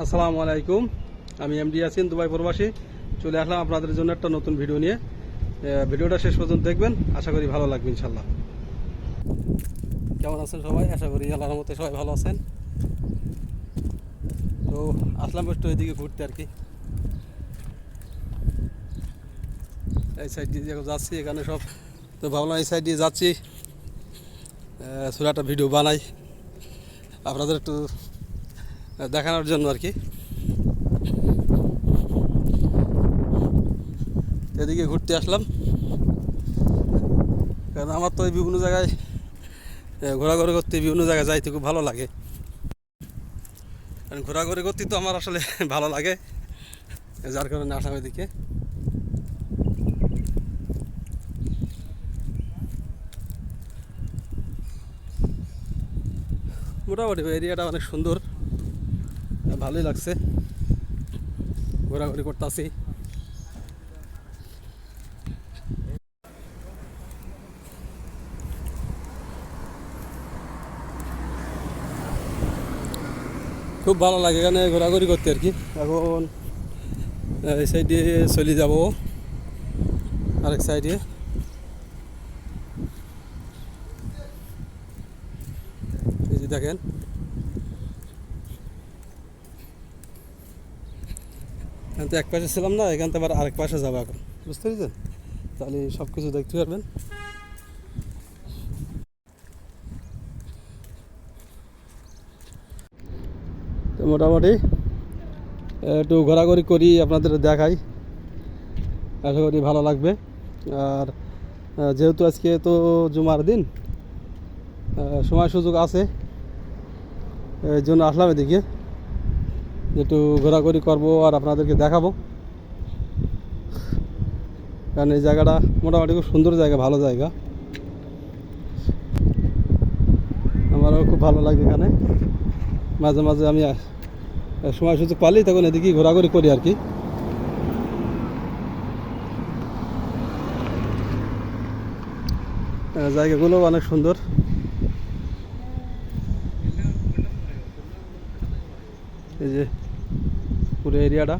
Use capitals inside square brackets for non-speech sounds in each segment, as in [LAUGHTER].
আসসালামু আলাইকুম। আমি এমডি আছেন দুবাই প্রবাসী। চলে আসলাম আপনাদের জন্য একটা নতুন ভিডিও নিয়ে। ভিডিওটা শেষ পর্যন্ত দেখবেন। আশা করি ভালো লাগবে ইনশাল্লাহ কেমন আছেন সবাই? আশা করি আল্লাহর মতে সবাই ভালো আছেন। তো, আসলাম একটু এদিকে ঘুরতে আর কি। এই সাইড দিয়ে যাচ্ছি এখানে সব। তো ভাবলাম এই সাইড দিয়ে যাচ্ছি। সুরাটা ভিডিও বানাই। আপনাদের একটু দেখানোর জন্য আর কি। এদিকে ঘুরতে আসলাম। কারণ আমার তো বিভিন্ন জায়গায় ঘোরাঘুরি করতে বিভিন্ন জায়গায় যাইতে খুব ভালো লাগে। কারণ ঘোরাঘুরি করতে তো আমার আসলে [LAUGHS] ভালো লাগে। যার কারণে আসলাম এদিকে। মোটামুটি এরিয়াটা অনেক সুন্দর। ভালোই লাগছে। ঘোরাঘুরি করতেছি। খুব ভালো লাগে এখানে ঘোরাঘুরি করতে আর কি। এখন এই সাইডে চলে যাব। আরেক সাইডে। দেখেন এখান তো এক পাশে ছিলাম না, এখান থেকে আবার আরেক পাশে যাব এখন। বুঝতে পেরেছেন? তাহলে সব কিছু দেখতে পারবেন। তো মোটামুটি একটু ঘোরাঘুরি করি, আপনাদের দেখাই। আশা করি ভালো লাগবে। আর যেহেতু আজকে তো জুমার দিন সময় সুযোগ আছে, এই জন্য আসলাম এদিকে। একটু ঘোরাঘুরি করব আর আপনাদেরকে দেখাবো। কারণ এই জায়গাটা মোটামুটি খুব সুন্দর জায়গা, ভালো জায়গা। আমারও খুব ভালো লাগে এখানে। মাঝে মাঝে আমি সময় সুযোগ পালি তখন এদিকেই ঘোরাঘুরি করি আর কি। জায়গাগুলো অনেক সুন্দর। এই যে পুরো এরিয়াটা।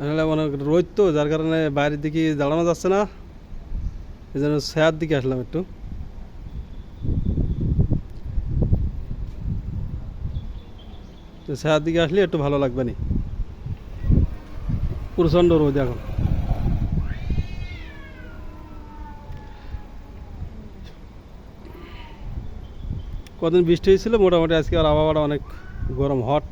আসলে অনেক রোদ তো, যার কারণে বাইরের দিকে দাঁড়ানো যাচ্ছে না। এই জন্য ছায়ার দিকে আসলাম একটু। ছায়ার দিকে আসলে একটু ভালো লাগবে নি। প্রচণ্ড রোদ এখন। কদিন বৃষ্টি হয়েছিল মোটামুটি আজকে আর আবহাওয়াটা অনেক গরম হট